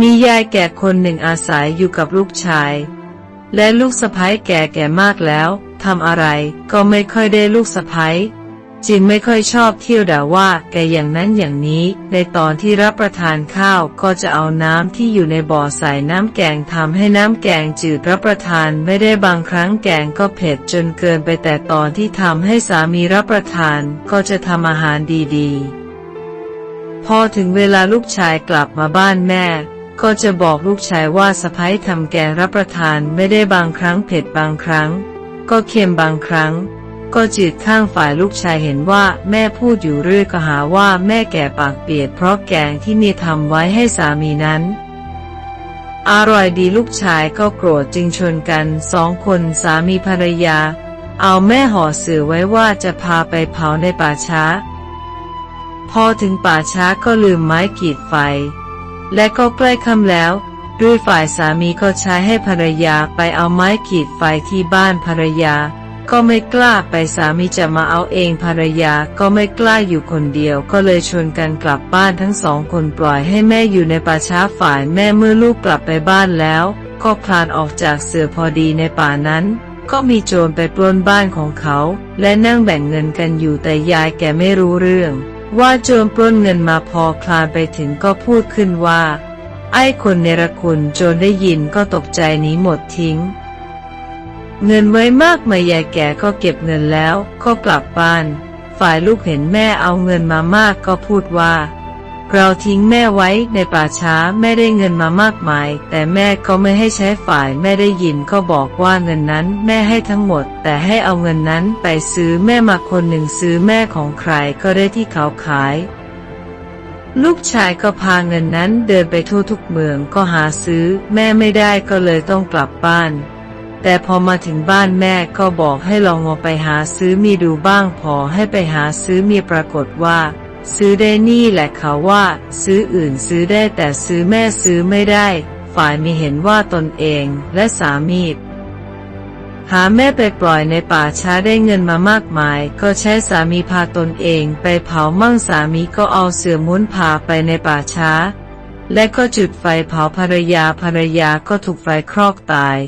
มียายแก่คนหนึ่งอาศัยอยู่กับลูกชาย และลูกสะพ้ยแก่แก่มากแล้วทำอะไรก็ไม่ค่อยได้ลูกสะพ้ยจึงไม่ค่อยชอบเที่ยวด่าว่าแกอย่างนั้นอย่างนี้ ในตอนที่รับประทานข้าวก็จะเอาน้ำที่อยู่ในบ่อใส่น้ำแกงทำให้น้ำแกงจืดรับประทานไม่ได้บางครั้งแกงก็เผ็ดจนเกินไปแต่ตอนที่ทำให้สามีรับประทานก็จะทำอาหารดีๆ พอถึงเวลาลูกชายกลับมาบ้านแม่ ก็จะบอกลูกชายว่าสะพ้ายทำแกรับประทานไม่ได้บางครั้งเผ็ดบางครั้ง ก็เค็มบางครั้ง ก็จืดข้างฝ่ายลูกชายเห็นว่าแม่พูดอยู่เรื่อยก็หาว่าแม่แก่ปากเปียกเพราะแกงที่เมียทำไว้ให้สามีนั้นอร่อยดีลูกชายก็โกรธจึงชวนกันสองคนสามีภรรยา เอาแม่ห่อเสือไว้ว่าจะพาไปเผาในป่าช้า พอถึงป่าช้าก็ลืมไม้ขีดไฟ และก็ใกล้ค่ำแล้ว ด้วยฝ่ายสามีก็ใช้ให้ภรรยาไปเอาไม้ขีดไฟที่บ้านภรรยา ก็ไม่กล้าไปสามีจะมาเอาเองภรรยาก็ไม่กล้าอยู่คนเดียว ก็เลยชวนกันกลับบ้านทั้งสองคนปล่อยให้แม่อยู่ในป่าช้าฝ่ายแม่เมื่อลูกกลับไปบ้านแล้ว ก็พลานออกจากเสือพอดีในป่านั้นก็มีโจรไปปล้นบ้านของเขา และนั่งแบ่งเงินกันอยู่แต่ยายแกไม่รู้เรื่อง ว่าโจรปล้นเงินมาพอคลานไปถึงก็พูดขึ้นว่า ไอ้คนเนรคุณโจรได้ยินก็ตกใจหนีหมดทิ้ง เงินไว้มากมายยายแก่ก็เก็บเงินแล้วก็กลับบ้าน ฝ่ายลูกเห็นแม่เอาเงินมามากก็พูดว่า เราทิ้งแม่ไว้ในป่าช้าแม่ได้เงินมามากมาย แต่แม่ก็ไม่ให้ใช้ฝ่ายแม่ได้ยินก็บอกว่าเงินนั้นแม่ให้ทั้งหมด แต่ให้เอาเงินนั้นไปซื้อแม่มาคนหนึ่งซื้อแม่ของใครก็ได้ที่เขาขาย ลูกชายก็พาเงินนั้นเดินไปทั่วทุกเมืองก็หาซื้อ แม่ไม่ได้ก็เลยต้องกลับบ้าน แต่พอมาถึงบ้านแม่ก็บอกให้ลองออกไปหาซื้อมีดูบ้างพอให้ไปหาซื้อมีปรากฏว่า ซื้อได้นี่แหละเขาว่า ซื้ออื่นซื้อได้แต่ซื้อแม่ซื้อไม่ได้ ฝ่ายมีเห็นว่าตนเองและสามีหาแม่ไปปล่อยในป่าช้าได้เงินมามากมาย ก็ใช้สามีพาตนเองไปเผามั่งสามีก็เอาเสือม้วนพาไปในป่าช้า และก็จุดไฟเผาภรรยาภรรยาก็ถูกไฟคลอกตาย